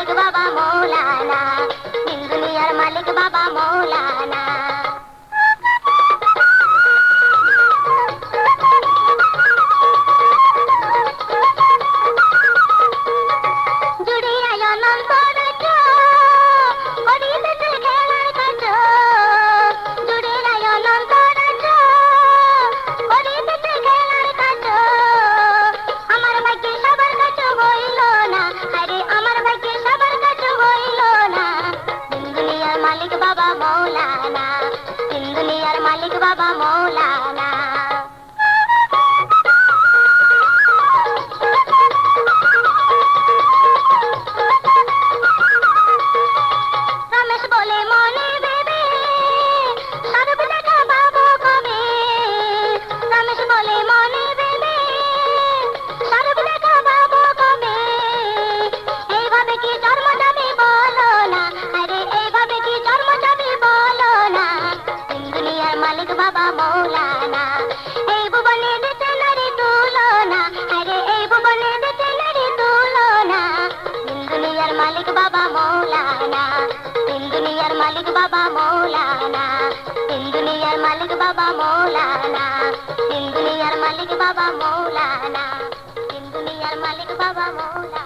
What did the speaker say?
মালিক বাবা মৌলানা। দিন দুনিয়ার মালিক বাবা মৌলানা। মালিক বাবা মৌলানা। দিন দুনিয়ার মালিক বাবা মৌলানা। मालिक बाबा मौलाना एबु बने दे तेनरी दूलोना अरे एबु बने दे तेनरी दूलोना दिन दुनियार मालिक बाबा मौलाना दिन दुनियार मालिक बाबा मौलाना दिन दुनियार मालिक बाबा मौलाना दिन दुनियार मालिक बाबा मौलाना दिन दुनियार मालिक बाबा मौलाना